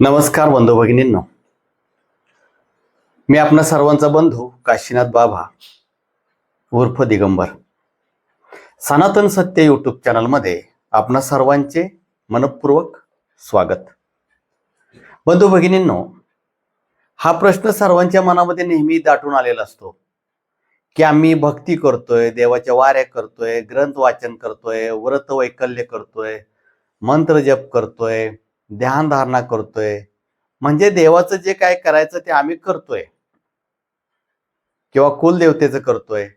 नमस्कार बंधू भगिनींनो. मी आपणा सर्वांचा बंधू काशीनाथ बाबा उर्फ दिगंबर. सनातन सत्य यूट्यूब चॅनलमध्ये आपणा सर्वांचे मनपूर्वक स्वागत. बंधू भगिनींनो हा प्रश्न सर्वांच्या मनामध्ये नेहमी दाटून आलेला असतो. की आम्ही भक्ती करतोय देवाच्या वाऱ्या करतोय ग्रंथ वाचन करतोय व्रत वैकल्य करतोय मंत्र जप करतोय ध्यानधारणा करतोय. म्हणजे देवाचं जे काय करायचं ते आम्ही करतोय. किंवा कुलदेवतेचं करतोय.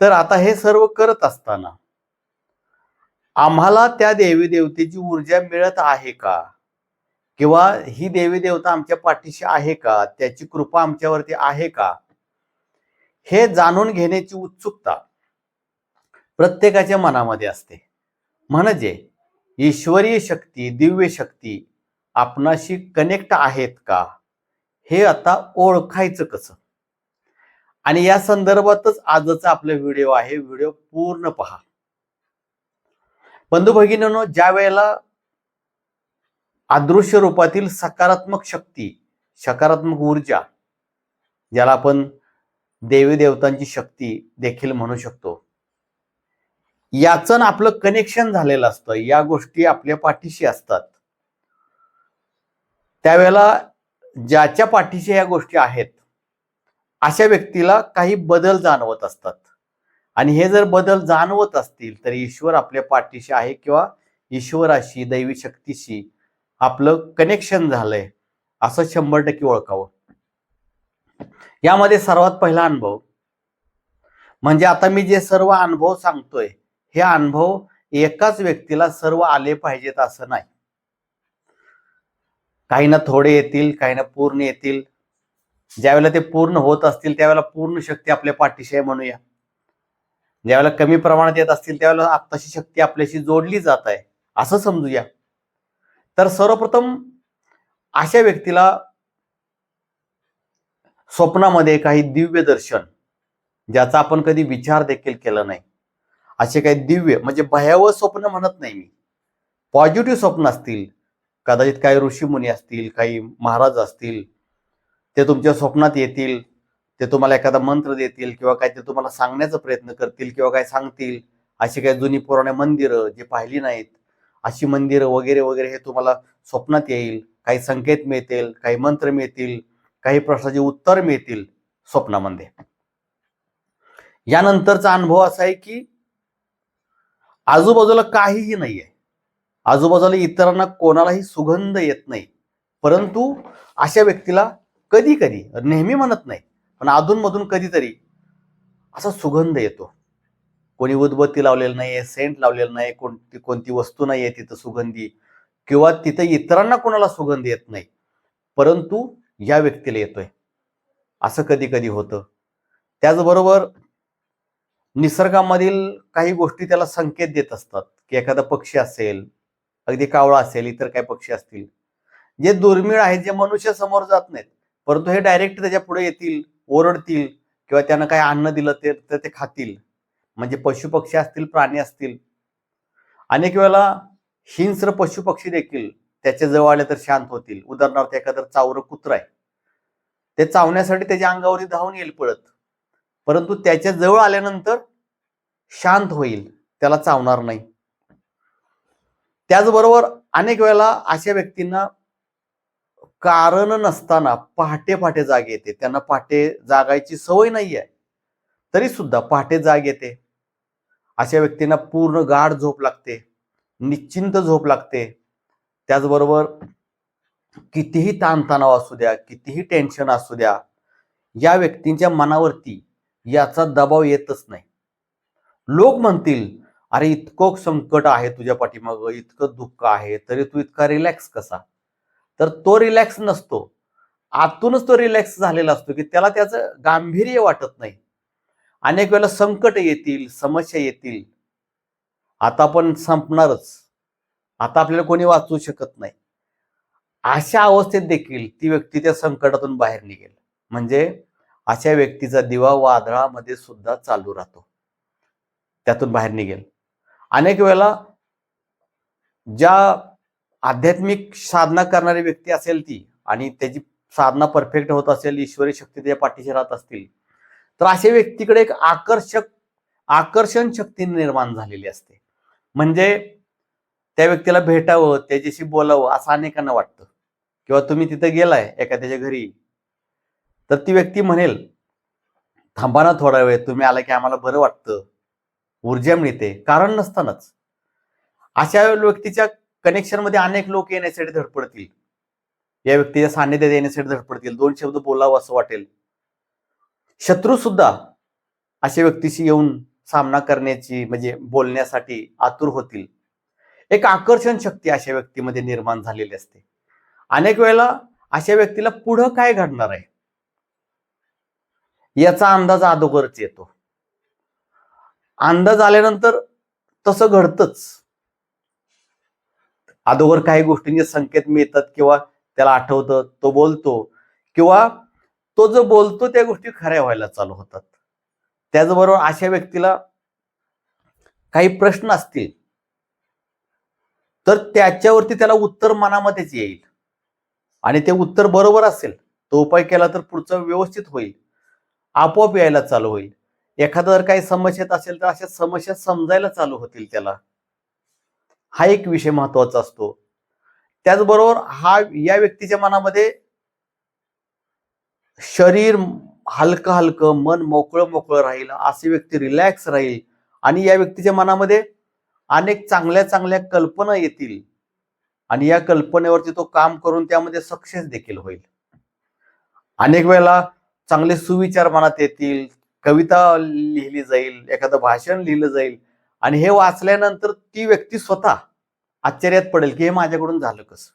तर आता हे सर्व करत असताना आम्हाला त्या देवी देवतेची ऊर्जा मिळत आहे का? किंवा ही देवी देवता आमच्या पाठीशी आहे का? त्याची कृपा आमच्यावरती आहे का? हे जाणून घेण्याची उत्सुकता प्रत्येकाच्या मनामध्ये असते. म्हणजे ईश्वरीय शक्ती दिव्य शक्ती आपणाशी कनेक्ट आहेत का? हे आता ओळखायचं कसं? आणि या संदर्भातच आजचा आपला व्हिडिओ आहे. व्हिडिओ पूर्ण पहा. बंधू भगिनीनो ज्या वेळेला अदृश्य रूपातील सकारात्मक शक्ती सकारात्मक ऊर्जा ज्याला आपण देवी देवतांची शक्ती देखील म्हणू शकतो याचं आपलं कनेक्शन झालेलं असतं. या गोष्टी आपल्या पाठीशी असतात. त्यावेळेला ज्याच्या पाठीशी या गोष्टी आहेत अशा व्यक्तीला काही बदल जाणवत असतात. आणि हे जर बदल जाणवत असतील तर ईश्वर आपल्या पाठीशी आहे किंवा ईश्वराशी दैवी शक्तीशी आपलं कनेक्शन झालंय असं शंभर टक्के ओळखावं. यामध्ये सर्वात पहिला अनुभव म्हणजे आता मी जे सर्व अनुभव सांगतोय हे अनुभव एकाच व्यक्तीला सर्व आले पाहिजेत असं नाही. काही ना थोडे येतील काही ना पूर्ण येतील. ज्यावेळेला ते पूर्ण होत असतील त्यावेळेला पूर्ण शक्ती आपल्या पाठीशी आहे म्हणूया. ज्यावेळेला कमी प्रमाणात येत असतील त्यावेळेला आत्ताची शक्ती आपल्याशी जोडली जात आहे असं समजूया. तर सर्वप्रथम अशा व्यक्तीला स्वप्नामध्ये काही दिव्य दर्शन ज्याचा आपण कधी विचार देखील केला नाही. असे काही दिव्य म्हणजे भयावह स्वप्न म्हणत नाही मी. पॉझिटिव्ह स्वप्न असतील कदाचित काही ऋषीमुनी असतील काही महाराज असतील ते तुमच्या स्वप्नात येतील ते तुम्हाला एखादा मंत्र देतील किंवा काय ते तुम्हाला सांगण्याचा प्रयत्न करतील किंवा काय सांगतील अशी काही जुनी पुराणे मंदिरं जी पाहिली नाहीत अशी मंदिरं वगैरे वगैरे हे तुम्हाला स्वप्नात येईल काही संकेत मिळतील काही मंत्र मिळतील काही प्रश्नाचे उत्तर मिळतील स्वप्नामध्ये. यानंतरचा अनुभव असा आहे की आजूबाजूला काहीही नाहीये. आजूबाजूला इतरांना कोणालाही सुगंध येत नाही. परंतु अशा व्यक्तीला कधी कधी नेहमी म्हणत नाही पण अधूनमधून कधीतरी असा सुगंध येतो. कोणी उदबत्ती लावलेलं नाहीये सेंट लावलेलं नाही कोणती कोणती वस्तू नाही आहे तिथं सुगंधी किंवा तिथं इतरांना कोणाला सुगंध येत नाही. परंतु या व्यक्तीला येतोय. असं कधी कधी होतं. त्याचबरोबर निसर्गामधील काही गोष्टी त्याला संकेत देत असतात की एखादा पक्षी असेल अगदी कावळा असेल इतर काही पक्षी असतील. जे दुर्मिळ आहेत जे मनुष्य समोर जात नाहीत परंतु हे डायरेक्ट त्याच्या पुढे येतील ओरडतील किंवा त्यानं काही अन्न दिलं ते तर ते खातील. म्हणजे पशुपक्षी असतील प्राणी असतील. अनेक वेळेला हिंस्र पशुपक्षी देखील त्याच्याजवळ आले तर शांत होतील. उदाहरणार्थ एखादं चावरं कुत्र आहे. ते चावण्यासाठी त्याच्या अंगावरती धावून येईल पळत. परंतु त्याच्याजवळ आल्यानंतर शांत होईल त्याला चावणार नाही. त्याचबरोबर अनेक वेळेला अशा व्यक्तींना कारण नसताना पहाटे पहाटे जाग येते. त्यांना पहाटे जागायची सवय नाही आहे तरी सुद्धा पहाटे जाग येते. अशा व्यक्तींना पूर्ण गाढ झोप लागते. निश्चिंत झोप लागते. त्याचबरोबर कितीही ताणतणाव असू द्या कितीही टेन्शन असू द्या या व्यक्तींच्या मनावरती याचा दबाव येतच नाही. लोक म्हणतील अरे इतकं संकट आहे तुझ्या पाठीमागं इतकं दुःख आहे तरी तू इतका रिलॅक्स कसा? तर तो रिलॅक्स नसतो. आतूनच तो रिलॅक्स झालेला असतो की त्याला त्याचं गांभीर्य वाटत नाही. अनेक वेळेला संकट येतील समस्या येतील. आता पण संपणारच. आता आपल्याला कोणी वाचवू शकत नाही. अशा अवस्थेत देखील ती व्यक्ती त्या संकटातून बाहेर निघेल. म्हणजे अशा व्यक्तीचा दिवा वादळामध्ये सुद्धा चालू राहतो. त्यातून बाहेर निघेल. अनेक वेळेला ज्या आध्यात्मिक साधना करणारी व्यक्ती असेल ती आणि त्याची साधना परफेक्ट होत असेल ईश्वरी शक्ती त्याच्या पाठीशी राहत असतील तर अशा व्यक्तीकडे एक आकर्षक आकर्षण शक्ती निर्माण झालेली असते. म्हणजे त्या व्यक्तीला भेटावं त्याच्याशी बोलावं असं अनेकांना वाटतं. किंवा तुम्ही तिथं गेलाय एखाद्याच्या घरी तर ती व्यक्ती म्हणेल थांबा ना थोडा वेळ तुम्ही आला की आम्हाला बरं वाटतं. ऊर्जा मिळते. कारण नसतानाच. अशा व्यक्तीच्या कनेक्शनमध्ये अनेक लोक येण्यासाठी धडपडतील. या व्यक्तीच्या सान्निध्यात येण्यासाठी धडपडतील. दोन शब्द बोलावं असं वाटेल. शत्रू सुद्धा अशा व्यक्तीशी येऊन सामना करण्याची म्हणजे बोलण्यासाठी आतुर होतील. एक आकर्षण शक्ती अशा व्यक्तीमध्ये निर्माण झालेली असते. अनेक वेळेला अशा व्यक्तीला पुढं काय घडणार आहे? याचा अंदाज अगोदरच येतो. अंदाज आल्यानंतर तसं घडतच. अगोदर काही गोष्टींचे संकेत मिळतात किंवा त्याला आठवतं तो बोलतो किंवा तो जो बोलतो त्या गोष्टी खऱ्या व्हायला चालू होतात. त्याचबरोबर अशा व्यक्तीला काही प्रश्न असतील तर त्याच्यावरती त्याला उत्तर मनामध्येच येईल. आणि ते उत्तर बरोबर असेल तो उपाय केला तर पुढचं व्यवस्थित होईल. आपोआप यायला चालू होईल. एखादा जर काही समस्येत असेल तर अशा समस्या समजायला चालू होतील त्याला. हा एक विषय महत्त्वाचा असतो. त्याचबरोबर हा या व्यक्तीच्या मनामध्ये शरीर हलकं हलकं मन मोकळं मोकळं राहील अशी व्यक्ती रिलॅक्स राहील आणि या व्यक्तीच्या मनामध्ये अनेक चांगल्या चांगल्या कल्पना येतील आणि या कल्पनेवरती तो काम करून त्यामध्ये सक्सेस देखील होईल. अनेक वेळेला चांगले सुविचार मनात येतील कविता लिहिली जाईल एखादं भाषण लिहिलं जाईल आणि हे वाचल्यानंतर ती व्यक्ती स्वतः आश्चर्यात पडेल की हे माझ्याकडून झालं कसं?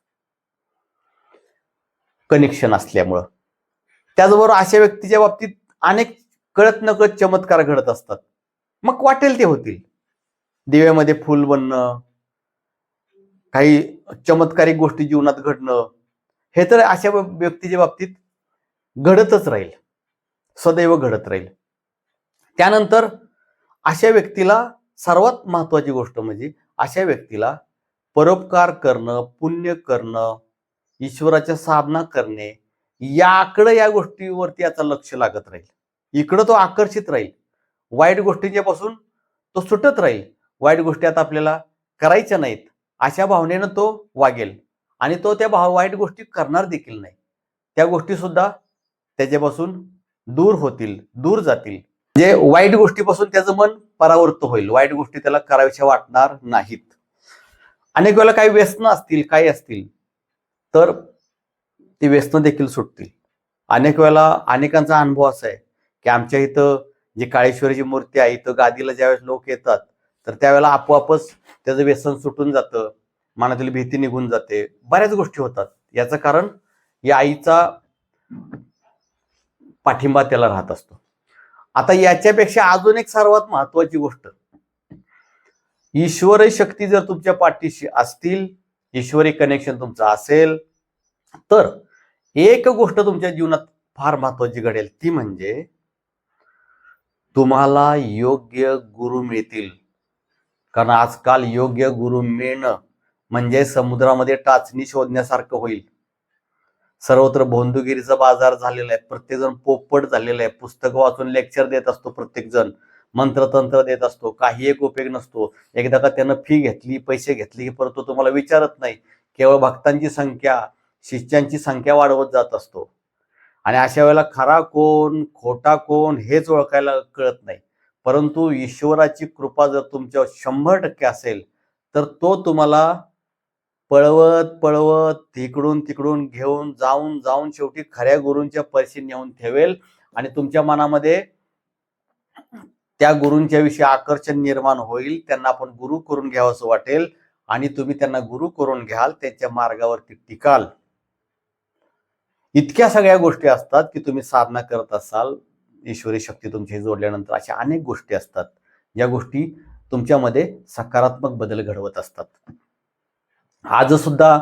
कनेक्शन असल्यामुळं. त्याचबरोबर अशा व्यक्तीच्या बाबतीत अनेक कळत नकळत चमत्कार घडत असतात. मग वाटेल ते होतील. दिव्यामध्ये फुल बनणं काही चमत्कारिक गोष्टी जीवनात घडणं हे तर अशा व्यक्तीच्या बाबतीत घडतच राहील. सदैव घडत राहील. त्यानंतर अशा व्यक्तीला सर्वात महत्त्वाची गोष्ट म्हणजे अशा व्यक्तीला परोपकार करणं पुण्य करणं ईश्वराच्या साधना करणे याकडं या गोष्टीवरती याचा लक्ष लागत राहील. इकडं तो आकर्षित राहील. वाईट गोष्टींच्यापासून तो सुटत राहील. वाईट गोष्टी आता आपल्याला करायच्या नाहीत. अशा भावनेनं तो वागेल. आणि तो त्या भाव वाईट गोष्टी करणार देखील नाही. त्या गोष्टीसुद्धा त्याच्यापासून दूर होतील दूर जातील. म्हणजे वाईट गोष्टीपासून त्याचं मन परावृत्त होईल. वाईट गोष्टी त्याला कराव्याच्या वाटणार नाहीत. अनेक वेळेला काही व्यसनं असतील काही असतील तर ती व्यसनं देखील सुटतील. अनेक वेळेला अनेकांचा अनुभव असा आहे की आमच्या इथं जी काळेश्वरीची मूर्ती आहे इथं गादीला ज्यावेळेस लोक येतात तर त्यावेळेला आपोआपच त्याचं व्यसन सुटून जातं मनातील भीती निघून जाते. बऱ्याच गोष्टी होतात. याचं कारण या आईचा पाठिंबा त्याला राहत असतो. आता याच्यापेक्षा अजून एक सर्वात महत्वाची गोष्ट. ईश्वरी शक्ती जर तुमच्या पाठीशी असतील ईश्वरी कनेक्शन तुमचं असेल तर एक गोष्ट तुमच्या जीवनात फार महत्वाची घडेल ती म्हणजे तुम्हाला योग्य गुरु मिळतील. कारण आजकाल योग्य गुरु मिळणं म्हणजे समुद्रामध्ये टाचणी शोधण्यासारखं होईल. सर्वत्र भोंदुगिरीचा बाजार झालेला आहे. प्रत्येकजण पोपट झालेला आहे. पुस्तकं वाचून लेक्चर देत असतो प्रत्येकजण. मंत्रतंत्र देत असतो. काही एक उपयोग नसतो. एकदा का त्यानं फी घेतली पैसे घेतले की परत तो तुम्हाला विचारत नाही. केवळ भक्तांची संख्या शिष्यांची संख्या वाढवत जात असतो. आणि अशा वेळेला खरा कोण खोटा कोण हेच ओळखायला कळत नाही. परंतु ईश्वराची कृपा जर तुमच्यावर शंभर टक्के असेल तर तो तुम्हाला पळवत पळवत तिकडून तिकडून घेऊन जाऊन जाऊन शेवटी खऱ्या गुरूंच्या पैसे नेऊन ठेवेल. आणि तुमच्या मनामध्ये त्या गुरूंच्या विषयी आकर्षण निर्माण होईल. त्यांना आपण गुरु करून घ्यावं असं वाटेल. आणि तुम्ही त्यांना गुरु करून घ्याल त्यांच्या मार्गावरती टिकाल. इतक्या सगळ्या गोष्टी असतात की तुम्ही साधना करत असाल. ईश्वरी शक्ती तुमची जोडल्यानंतर अशा अनेक गोष्टी असतात. या गोष्टी तुमच्यामध्ये सकारात्मक बदल घडवत असतात. आज सुद्धा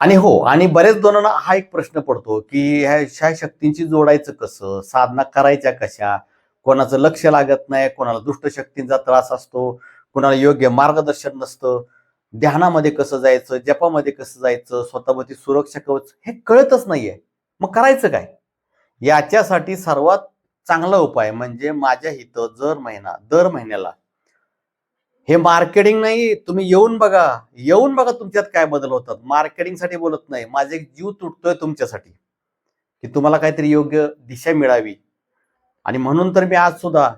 आणि हो आणि बरेच जणांना हा एक प्रश्न पडतो की ह्या शक्तींची जोडायचं कसं? साधना करायच्या कशा? कोणाचं लक्ष लागत नाही कोणाला दुष्ट शक्तींचा त्रास असतो कोणाला योग्य मार्गदर्शन नसतं. ध्यानामध्ये कसं जायचं? जपामध्ये कसं जायचं? स्वतःमध्ये सुरक्षा कवच हे कळतच नाहीये. मग करायचं काय? याच्यासाठी सर्वात चांगला उपाय म्हणजे माझ्या इथं दर महिना दर महिन्याला हे मार्केटिंग नाही तुम्ही येऊन बघा. येऊन बघा तुमच्यात काय बदल होतात. मार्केटिंगसाठी बोलत नाही. माझे जीव तुटतोय तुमच्यासाठी. की तुम्हाला काहीतरी योग्य दिशा मिळावी. आणि म्हणून तर मी आज सुद्धा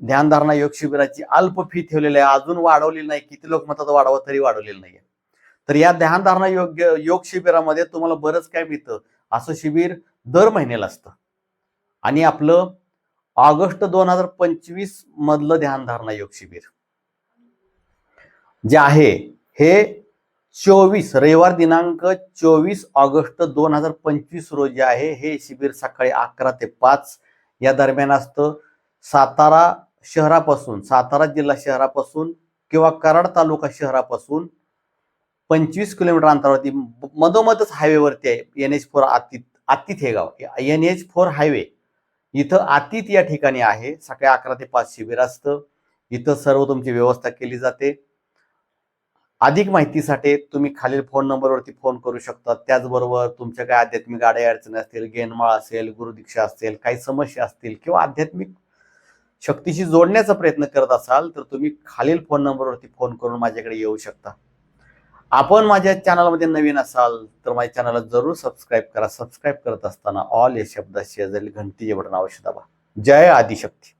ध्यानधारणा योग शिबिराची अल्प फी ठेवलेली आहे. अजून वाढवलेली नाही. किती लोक म्हणतात वाढवा तरी वाढवलेलं नाही तर या ध्यानधारणा योग्य योग शिबिरामध्ये तुम्हाला बरंच काय मिळतं. असं शिबिर दर महिन्याला असतं. आणि आपलं ऑगस्ट दोन हजार पंचवीस मधलं ध्यानधारणा योग शिबिर जे आहे हे चोवीस रविवार दिनांक चोवीस ऑगस्ट दोन हजार पंचवीस रोजी आहे. हे शिबिर सकाळी अकरा ते पाच या दरम्यान असतं. सातारा शहरापासून सातारा जिल्हा शहरापासून किंवा कराड तालुका शहरापासून पंचवीस किलोमीटर अंतरावरती मधोमधच हायवेवरती आहे. N H four Atit Atit हे गाव. N H four highway. इथं आतीत या ठिकाणी आहे. सकाळी अकरा ते पाच शिबिर असतं. इथं सर्व तुमची व्यवस्था केली जाते. अधिक माहितीसाठी तुम्ही खालील फोन नंबरवरती फोन करू शकता. त्याचबरोबर तुमच्या काही आध्यात्मिक गाड्या अडचणी असतील गेनमाळ असेल गुरुदीक्षा असेल काही समस्या असतील किंवा आध्यात्मिक शक्तीशी जोडण्याचा प्रयत्न करत असाल तर तुम्ही खालील फोन नंबरवरती फोन करून माझ्याकडे येऊ शकता. आपण माझ्या चॅनलमध्ये नवीन असाल तर माझ्या चॅनलला जरूर सबस्क्राईब करा. सबस्क्राईब करत असताना ऑल या शब्दाशी शेजारी घंटी बटन अवश्य दाबा. जय आदिशक्ती.